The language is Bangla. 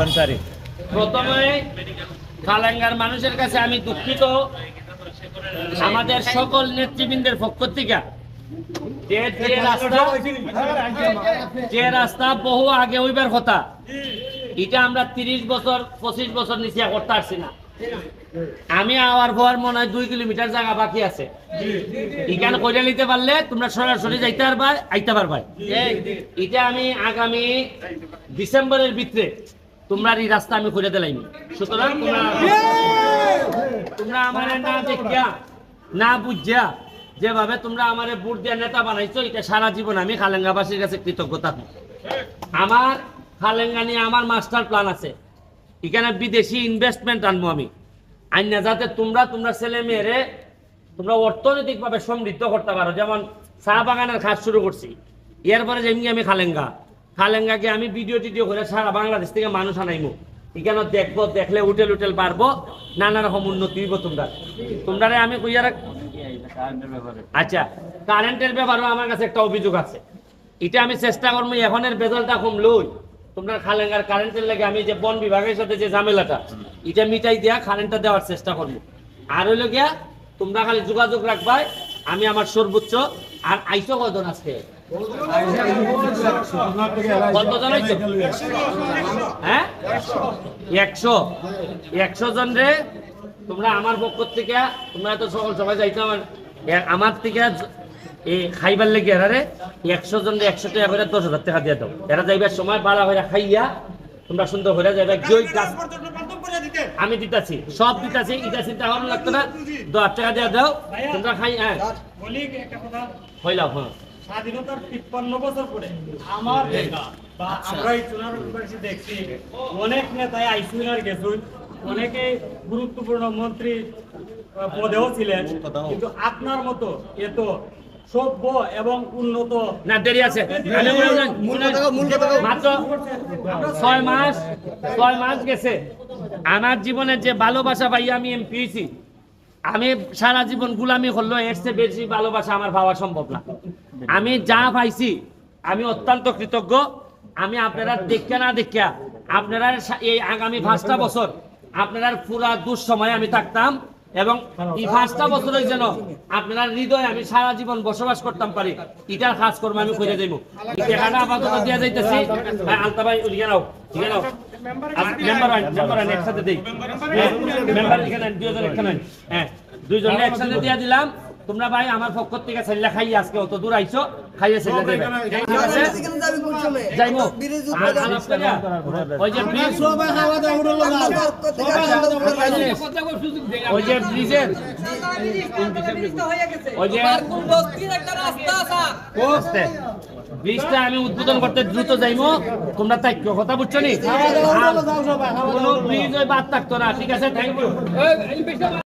সংসারী প্রথমে কালাঙ্গার মানুষের কাছে আমি দুঃখিত। আমাদের সকল নেতৃবৃন্দের পক্ষ থেকে যে যে রাস্তা যে রাস্তা বহু আগে হইবার কথা এটা আমরা তিরিশ বছর পঁচিশ বছর নিচে করতে পারছি না। আমি আওয়ার পর মনে হয় দুই কিলোমিটার জায়গা বাকি আছে। এখানে কইরা নিতে পারলে তোমরা সরাসরি যাইতে পারবা আইতে পারবা। এটা আমি আগামী ডিসেম্বরের ভিতরে তোমরা এই রাস্তা আমি করে দিলাইনি। সুতরাং তোমরা আমার না দেখিয়া, না বুঝিয়া যেভাবে তোমরা আমার বুট দিয়ে নেতা বানাইছো, এটা সারা জীবন আমি খালেঙ্গাবাসীর কাছে কৃতজ্ঞতা। আমার খালেঙ্গা নিয়ে আমার মাস্টার প্ল্যান আছে। এখানে বিদেশি ইনভেস্টমেন্ট আনব আমি। আইনা যাতে তোমরা তোমরা ছেলে মেয়েরে তোমরা অর্থনৈতিকভাবে সমৃদ্ধ করতে পারো। যেমন চা বাগানের কাজ শুরু করছি। এরপরে যেমনি আমি খালেঙ্গা। খালেঙ্গাকে আমি ভিডিও টিডিও করে সারা বাংলাদেশ থেকে মানুষ আনাইমু। এখানে দেখব, দেখলে উটেল উটেল পারব নানা রকম উন্নতি হইব তোমরা। তোমরা আমি কইয়া আচ্ছা কারেন্টের ব্যাপারেও আমার কাছে একটা অভিযোগ আছে। এটা আমি চেষ্টা করব এখনের বেতনটা কম লই তোমরা খালেঙ্গার কারেন্টের লাগে আমি যে বন বিভাগের সাথে যে ঝামেলাটা, এটা মিটাই দেয়া কারেন্টটা দেওয়ার চেষ্টা করব আর হইল গিয়া, তোমরা খালি যোগাযোগ রাখবাই, আমি আমার সর্বোচ্চ আর আইসো কজন আজকে। হ্যাঁ একশো একশো রে তোমরা আমার পক্ষ থেকে তোমরা তো সকল সবাই যাইতে আমার আমার থেকে এই খাইবার লেগে এরা রে একশো জন রে একশো টাকা করে দশ হাজার টাকা দিয়ে দাও এরা যাইবার সময় বালা হয়ে খাইয়া তোমরা সুন্দর হয়ে যাবে আমি দিতাছি সব দিতাছি এটা চিন্তা ভাবনা লাগতো না দশ টাকা দিয়ে দাও তোমরা খাই হ্যাঁ হইলাম হ্যাঁ স্বাধীনতার তিপ্পান্ন বছর পরে আমার দেখা বা আমরা এই চুনার দেখছি অনেক নেতাই আইসিউলার গেছুন অনেকে গুরুত্বপূর্ণ মন্ত্রী পদেও ছিলেন কিন্তু আপনার মতো এত সভ্য এবং উন্নত। না দেরি আছে। মাত্র ছয় মাস ছয় মাস গেছে। আমার জীবনে যে ভালোবাসা পাই আমি এমপি হয়েছি আমি সারা জীবন গুলামি করল এর চেয়ে বেশি ভালোবাসা আমার পাওয়া সম্ভব না। আমি যা পাইছি, আমি অত্যন্ত কৃতজ্ঞ। আমি আপনারা দেখা না দেখা আপনারা এই আগামী পাঁচটা বছর আপনারা পুরা দুঃসময় আমি থাকতাম এবং এই পাঁচটা বছরের যেন আপনার হৃদয়ে আমি সারা জীবন বসবাস করতাম পারি, এটার কাজ করব আমি করে দেবো এখানে আপাতত দিয়ে যাইতেছি। ভাই, আলতা ভাই ওদিকে নাও ঠিক নাও। মেম্বার একসাথে দেই। মেম্বার এখানে দুইজন একসাথে দিয়ে দিলাম। তোমরা ভাই আমার পক্ষ থেকে ছেলে খাই আজকে অত দূর আইছো খাইয়ে ছেলে দেবে। ঠিক আছে? ওই যে ব্রিজের ওই যে। ব্রিজটা আমি উদ্বোধন করতে দ্রুত যাইমো। তোমরা তাই কথা বুঝছ নি? আর কোনো ব্রিজ ওই বাদ থাকতো না ঠিক আছে? Thank you